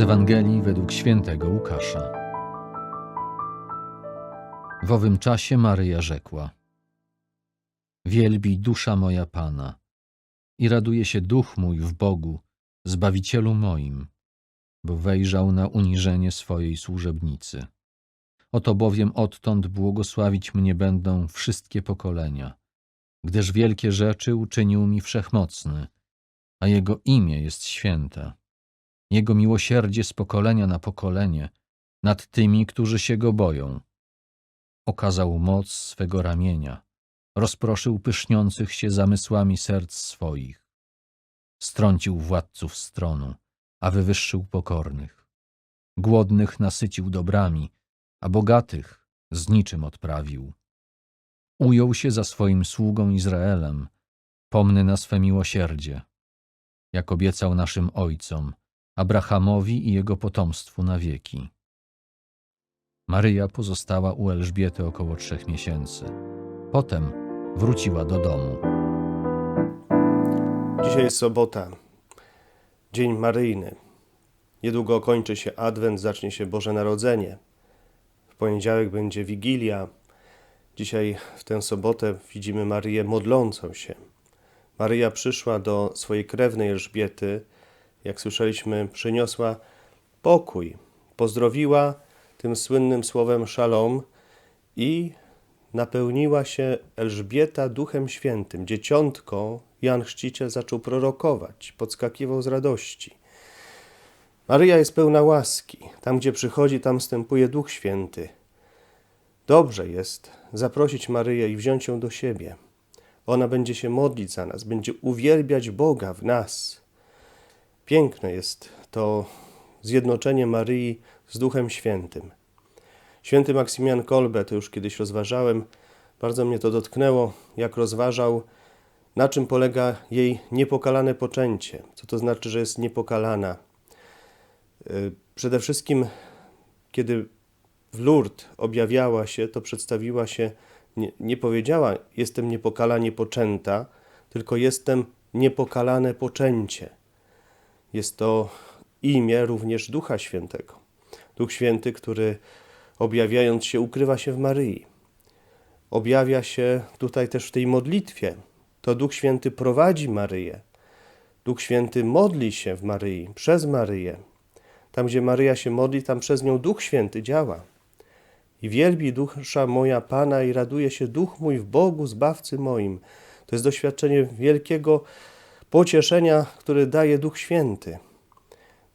Z Ewangelii według świętego Łukasza. W owym czasie Maryja rzekła: Wielbi dusza moja Pana i raduje się duch mój w Bogu, Zbawicielu moim, bo wejrzał na uniżenie swojej służebnicy. Oto bowiem odtąd błogosławić mnie będą wszystkie pokolenia, gdyż wielkie rzeczy uczynił mi wszechmocny, a Jego imię jest święte. Jego miłosierdzie z pokolenia na pokolenie nad tymi, którzy się Go boją. Okazał moc swego ramienia, rozproszył pyszniących się zamysłami serc swoich. Strącił władców stronu, a wywyższył pokornych. Głodnych nasycił dobrami, a bogatych z niczym odprawił. Ujął się za swoim sługą Izraelem, pomny na swe miłosierdzie, jak obiecał naszym ojcom, Abrahamowi i jego potomstwu na wieki. Maryja pozostała u Elżbiety około trzech miesięcy. Potem wróciła do domu. Dzisiaj jest sobota, dzień maryjny. Niedługo kończy się Adwent, zacznie się Boże Narodzenie. W poniedziałek będzie Wigilia. Dzisiaj, w tę sobotę, widzimy Maryję modlącą się. Maryja przyszła do swojej krewnej Elżbiety, jak słyszeliśmy, przyniosła pokój, pozdrowiła tym słynnym słowem szalom i napełniła się Elżbieta Duchem Świętym. Dzieciątko Jan Chrzciciel zaczął prorokować, podskakiwał z radości. Maryja jest pełna łaski. Tam, gdzie przychodzi, tam wstępuje Duch Święty. Dobrze jest zaprosić Maryję i wziąć ją do siebie. Ona będzie się modlić za nas, będzie uwielbiać Boga w nas. Piękne jest to zjednoczenie Maryi z Duchem Świętym. Święty Maksymilian Kolbe, to już kiedyś rozważałem, bardzo mnie to dotknęło, jak rozważał, na czym polega jej niepokalane poczęcie. Co to znaczy, że jest niepokalana? Y, przede wszystkim, kiedy w Lourdes objawiała się, to przedstawiła się, nie, nie powiedziała, jestem niepokalanie poczęta, tylko jestem niepokalane poczęcie. Jest to imię również Ducha Świętego. Duch Święty, który objawiając się, ukrywa się w Maryi. Objawia się tutaj też w tej modlitwie. To Duch Święty prowadzi Maryję. Duch Święty modli się w Maryi, przez Maryję. Tam, gdzie Maryja się modli, tam przez nią Duch Święty działa. I wielbi dusza moja Pana i raduje się duch mój w Bogu, Zbawcy moim. To jest doświadczenie wielkiego pocieszenia, które daje Duch Święty.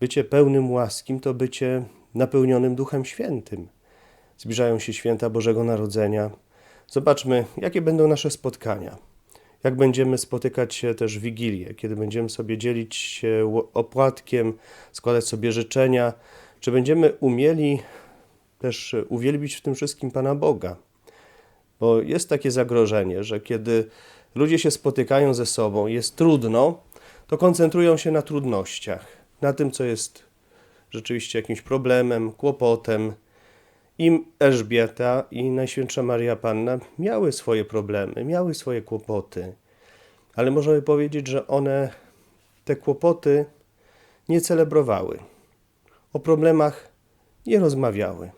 Bycie pełnym łaskim to bycie napełnionym Duchem Świętym. Zbliżają się święta Bożego Narodzenia. Zobaczmy, jakie będą nasze spotkania. Jak będziemy spotykać się też w Wigilię, kiedy będziemy sobie dzielić się opłatkiem, składać sobie życzenia, czy będziemy umieli też uwielbić w tym wszystkim Pana Boga. Bo jest takie zagrożenie, że kiedy ludzie się spotykają ze sobą, jest trudno, to koncentrują się na trudnościach, na tym, co jest rzeczywiście jakimś problemem, kłopotem. I Elżbieta i Najświętsza Maria Panna miały swoje problemy, miały swoje kłopoty, ale możemy powiedzieć, że one te kłopoty nie celebrowały, o problemach nie rozmawiały,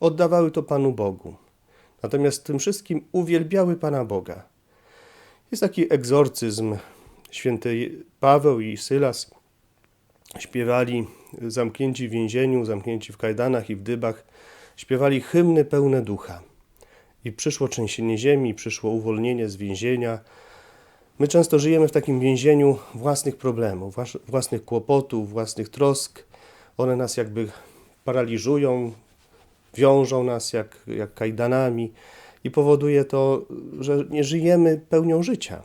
oddawały to Panu Bogu. Natomiast tym wszystkim uwielbiały Pana Boga. Jest taki egzorcyzm. Święty Paweł i Sylas śpiewali zamknięci w więzieniu, zamknięci w kajdanach i w dybach, śpiewali hymny pełne ducha. I przyszło trzęsienie ziemi, przyszło uwolnienie z więzienia. My często żyjemy w takim więzieniu własnych problemów, własnych kłopotów, własnych trosk. One nas jakby paraliżują, wiążą nas jak, jak kajdanami i powoduje to, że nie żyjemy pełnią życia,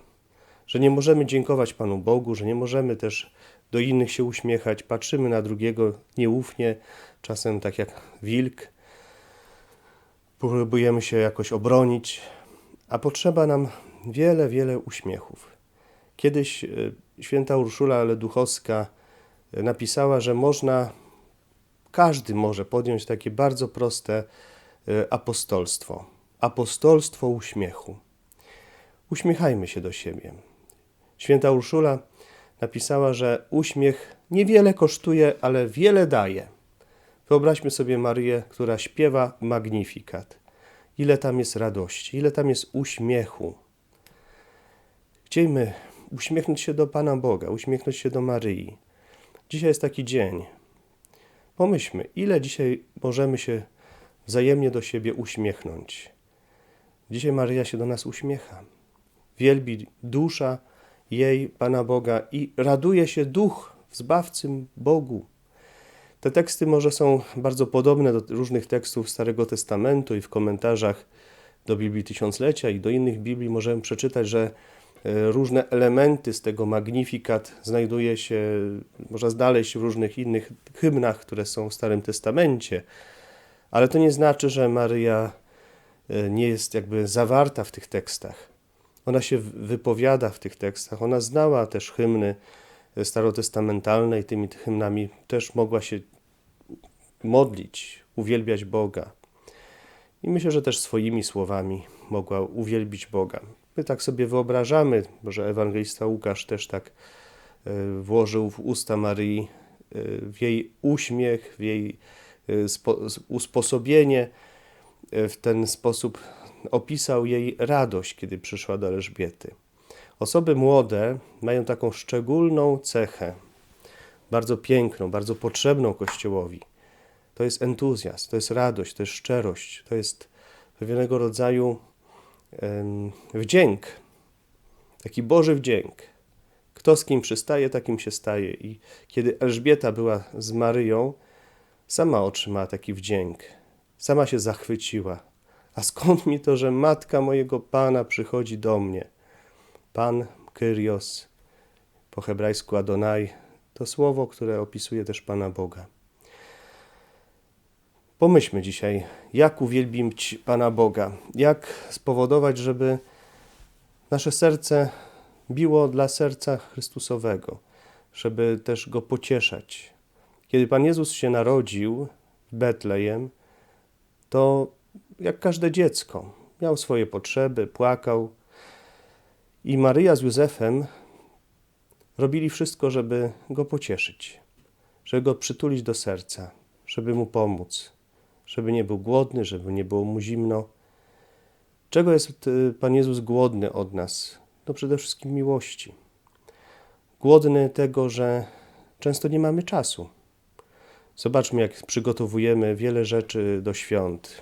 że nie możemy dziękować Panu Bogu, że nie możemy też do innych się uśmiechać, patrzymy na drugiego nieufnie, czasem tak jak wilk. Próbujemy się jakoś obronić, a potrzeba nam wiele, wiele uśmiechów. Kiedyś e, święta Urszula Leduchowska e, napisała, że można, każdy może podjąć takie bardzo proste e, apostolstwo. Apostolstwo uśmiechu. Uśmiechajmy się do siebie. Święta Urszula napisała, że uśmiech Niewiele kosztuje, ale wiele daje. Wyobraźmy sobie Maryję, która śpiewa magnifikat. Ile tam jest radości, ile tam jest uśmiechu. Chciejmy uśmiechnąć się do Pana Boga, uśmiechnąć się do Maryi. Dzisiaj jest taki dzień. Pomyślmy, ile dzisiaj możemy się wzajemnie do siebie uśmiechnąć. Dzisiaj Maryja się do nas uśmiecha. Wielbi dusza jej Pana Boga i raduje się duch w Bogu. Te teksty może są bardzo podobne do różnych tekstów Starego Testamentu i w komentarzach do Biblii Tysiąclecia i do innych Biblii możemy przeczytać, że e, różne elementy z tego magnifikat znajduje się, można znaleźć w różnych innych hymnach, które są w Starym Testamencie. Ale to nie znaczy, że Maryja nie jest jakby zawarta w tych tekstach. Ona się wypowiada w tych tekstach. Ona znała też hymny starotestamentalne i tymi hymnami też mogła się modlić, uwielbiać Boga. I myślę, że też swoimi słowami mogła uwielbić Boga. My tak sobie wyobrażamy, że ewangelista Łukasz też tak e, włożył w usta Maryi, e, w jej uśmiech, w jej e, usposobienie, w ten sposób opisał jej radość, kiedy przyszła do Elżbiety. Osoby młode mają taką szczególną cechę, bardzo piękną, bardzo potrzebną Kościołowi. To jest entuzjazm, to jest radość, to jest szczerość, to jest pewnego rodzaju wdzięk, taki Boży wdzięk. Kto z kim przystaje, takim się staje. I kiedy Elżbieta była z Maryją, sama otrzymała taki wdzięk, sama się zachwyciła. A skąd mi to, że matka mojego Pana przychodzi do mnie? Pan, Kyrios, po hebrajsku Adonai, to słowo, które opisuje też Pana Boga. Pomyślmy dzisiaj, jak uwielbić Pana Boga, jak spowodować, żeby nasze serce biło dla serca Chrystusowego, żeby też go pocieszać. Kiedy Pan Jezus się narodził w Betlejem, to jak każde dziecko miał swoje potrzeby, płakał, i Maryja z Józefem robili wszystko, żeby go pocieszyć, żeby go przytulić do serca, żeby mu pomóc, żeby nie był głodny, żeby nie było mu zimno. Czego jest y, Pan Jezus głodny od nas? No przede wszystkim miłości. Głodny tego, że często nie mamy czasu. Zobaczmy, jak przygotowujemy wiele rzeczy do świąt.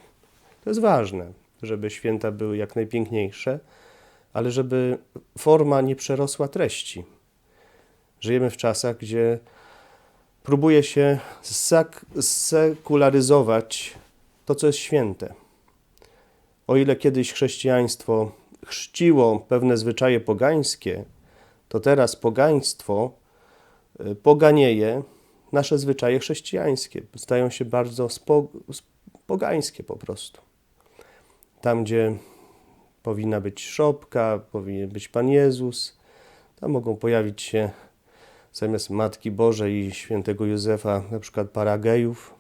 To jest ważne, żeby święta były jak najpiękniejsze, ale żeby forma nie przerosła treści. Żyjemy w czasach, gdzie próbuje się sekularyzować to, co jest święte. O ile kiedyś chrześcijaństwo chrzciło pewne zwyczaje pogańskie, to teraz pogaństwo y, poganieje nasze zwyczaje chrześcijańskie. Stają się bardzo pogańskie po prostu. Tam, gdzie powinna być szopka, powinien być Pan Jezus. Tam mogą pojawić się zamiast Matki Bożej i świętego Józefa na przykład paragejów.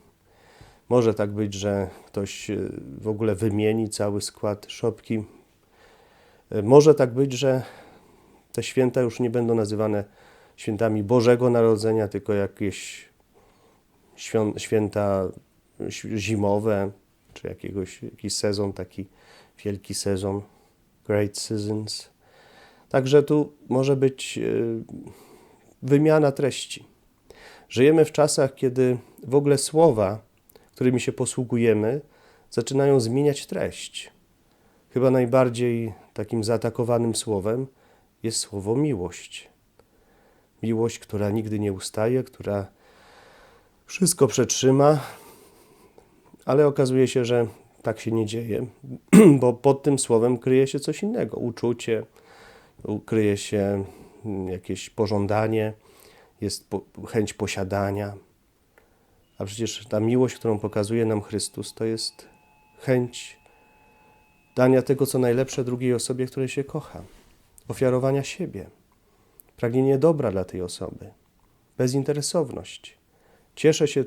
Może tak być, że ktoś e, w ogóle wymieni cały skład szopki. E, może tak być, że te święta już nie będą nazywane świętami Bożego Narodzenia, tylko jakieś święta zimowe, czy jakiegoś, jakiś sezon taki wielki sezon, great seasons. Także tu może być e, wymiana treści. Żyjemy w czasach, kiedy w ogóle słowa, którymi się posługujemy, zaczynają zmieniać treść. Chyba najbardziej takim zaatakowanym słowem jest słowo miłość. Miłość, która nigdy nie ustaje, która wszystko przetrzyma, ale okazuje się, że tak się nie dzieje, bo pod tym słowem kryje się coś innego. Uczucie, kryje się mm, jakieś pożądanie, jest chęć posiadania. A przecież ta miłość, którą pokazuje nam Chrystus, to jest chęć dania tego, co najlepsze drugiej osobie, której się kocha, ofiarowania siebie, pragnienie dobra dla tej osoby, bezinteresowność. Cieszę się,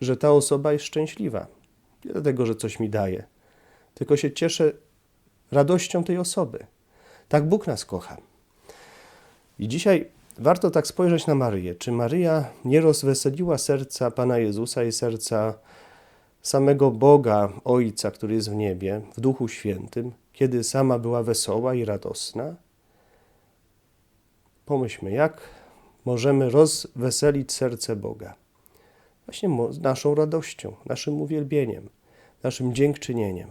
że ta osoba jest szczęśliwa. Nie dlatego, że coś mi daje, tylko się cieszę radością tej osoby. Tak Bóg nas kocha. I dzisiaj warto tak spojrzeć na Maryję. Czy Maryja nie rozweseliła serca Pana Jezusa i serca samego Boga, Ojca, który jest w niebie, w Duchu Świętym, kiedy sama była wesoła i radosna? Pomyślmy, jak możemy rozweselić serce Boga? Właśnie naszą radością, naszym uwielbieniem, naszym dziękczynieniem.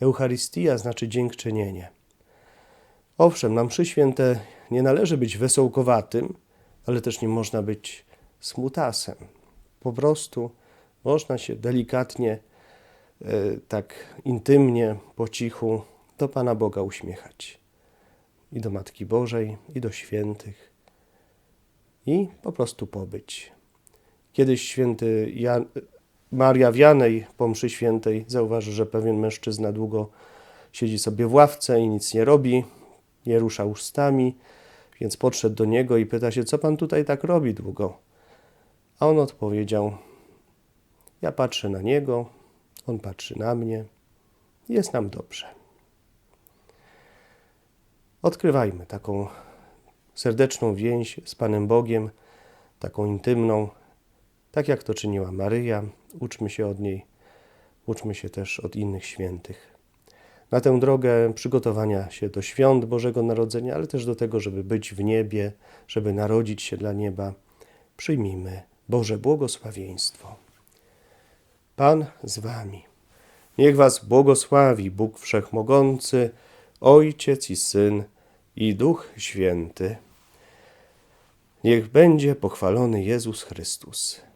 Eucharystia znaczy dziękczynienie. Owszem, na mszy święte nie należy być wesołkowatym, ale też nie można być smutasem. Po prostu można się delikatnie, e, tak intymnie, po cichu do Pana Boga uśmiechać. I do Matki Bożej, i do świętych. I po prostu pobyć. Kiedyś święty Jan, Maria Wianej po mszy świętej zauważy, że pewien mężczyzna długo siedzi sobie w ławce i nic nie robi, nie rusza ustami, więc podszedł do niego i pyta się, co pan tutaj tak robi długo? A on odpowiedział, ja patrzę na niego, on patrzy na mnie, jest nam dobrze. Odkrywajmy taką serdeczną więź z Panem Bogiem, taką intymną, tak jak to czyniła Maryja. Uczmy się od niej, uczmy się też od innych świętych. Na tę drogę przygotowania się do świąt Bożego Narodzenia, ale też do tego, żeby być w niebie, żeby narodzić się dla nieba, przyjmijmy Boże błogosławieństwo. Pan z Wami. Niech Was błogosławi Bóg Wszechmogący, Ojciec i Syn i Duch Święty. Niech będzie pochwalony Jezus Chrystus.